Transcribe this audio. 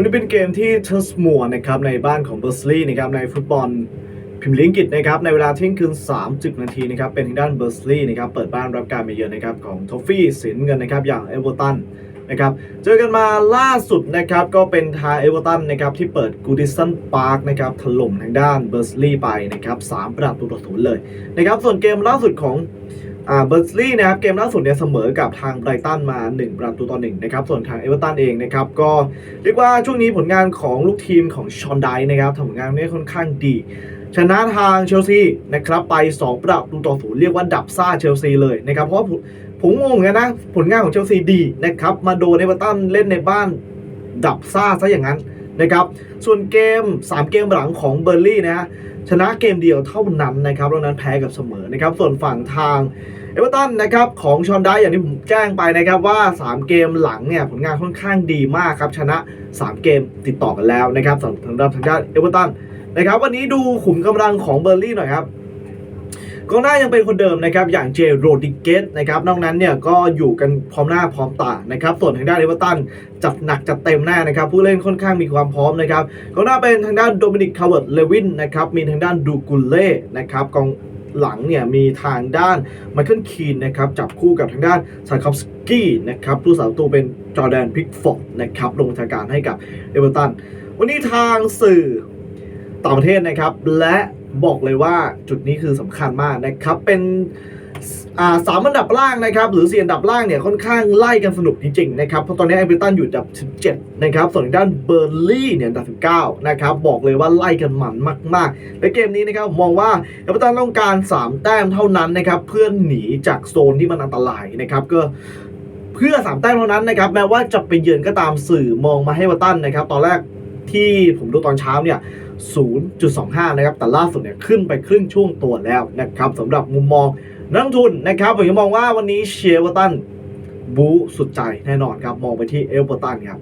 วันนี้เป็นเกมที่เทสมัวนะครับในบ้านของเบอร์สลีย์นะครับในฟุตบอลพรีเมียร์ลีกอังกฤษนะครับในเวลาเที่ยงคืน30 นาทีนะครับเป็นทางด้านเบอร์สลีย์นะครับเปิดบ้านรับการมาเยือนนะครับของทอฟฟี่สินเงินนะครับอย่างเอเวอร์ตันนะครับเจอกันมาล่าสุดนะครับก็เป็นทาเอเวอร์ตันนะครับที่เปิดกูดิสันพาร์คนะครับถล่มทางด้านเบอร์สลีย์ไปนะครับสามประตูต่อศูนย์เลยนะครับส่วนเกมล่าสุดของ อ่าเบอร์สลีย์นะครับเกมล่าสุดเนี่ยเสมอกับทางไบรตันมา 1 ประตูต่อ1นะครับส่วนทางเอเวอร์ตันเองนะครับก็เรียกว่าช่วงนี้ผลงานของลูกทีมของชอนไดนะครับทำผลงานได้ค่อนข้างดี ชนะทางเชลซีนะครับไป 2 ประตูต่อศูนย์เรียกว่าดับซ่าเชลซีเลยนะครับเพราะผมมงงเหมือนกันนะผลงานของเชลซีดีนะครับมาโดนเอเวอร์ตันเล่นในบ้าน ดับซ่าซะอย่างนั้นนะครับ ส่วนเกม 3 เกมหลังของเบอร์ลี่นะฮะชนะเกมเดียวเท่านั้นนะครับแล้วนั้นแพ้กับเสมอนะครับ ส่วนฝั่งทางเอเวอร์ตันนะครับของชอนได้อย่างที่ผมแจ้งไปนะครับว่า 3 เกมหลังเนี่ยผลงานค่อนข้างดีมากครับชนะ 3 เกมติดต่อกันแล้วนะครับสำหรับทางด้านเอเวอร์ตันนะครับ วันนี้ดูขุมกำลังของเบอร์ลี่หน่อยครับ กองหน้ายังเป็นคนเดิมนะครับอย่างเจโรดิเกสนะครับนอกนั้นเนี่ยก็อยู่กันพร้อมหน้าพร้อมตานะครับส่วนทางด้านเอเวอร์ตันจัดหนักจัดเต็มแน่นะครับผู้เล่นค่อนข้างมีความพร้อมนะครับกองหน้าเป็นทางด้านโดมินิกคาร์เวิร์ตเลวินนะครับมีทางด้านดูกุลเล่นะครับกองหลังเนี่ยมีทางด้านไมเคิลคีนนะครับจับคู่กับทางด้านซาคอฟสกี้นะครับผู้สาวตัวเป็นจอร์แดนพิกฟอร์ดนะครับลงทางการให้กับเอเวอร์ตันวันนี้ทางสื่อต่างประเทศนะครับและ บอกเลยว่าจุดนี้คือสำคัญมากนะครับ เป็นสามอันดับล่างนะครับ หรือสี่อันดับล่างเนี่ยค่อนข้างไล่กันสนุกจริงๆนะครับเพราะตอนนี้เอเวอร์ตันอยู่อันดับ 17 นะครับ ส่วนด้านเบอร์ลี่เนี่ยอันดับ 19 นะครับ บอกเลยว่าไล่กันหมันมากๆ และเกมนี้นะครับมองว่าเอเวอร์ตันต้องการ 3 แต้มเท่านั้นนะครับเพื่อหนีจากโซนที่มันอันตรายนะครับก็เพื่อ 3 แต้มเท่านั้นนะครับแม้ว่าจะไปเยือนก็ตามสื่อมองมาให้เอเวอร์ตันนะครับตอนแรก ที่ผมดูตอนเช้าเนี่ย 0.25 นะครับ แต่ล่าสุดเนี่ยขึ้นไปครึ่งช่วงตัวแล้วนะครับสำหรับมุมมองนักลงทุนนะครับ ผมจะมองว่าวันนี้เชียร์วอตันบูสุดใจแน่นอนครับ มองไปที่เอเวอร์ตันครับ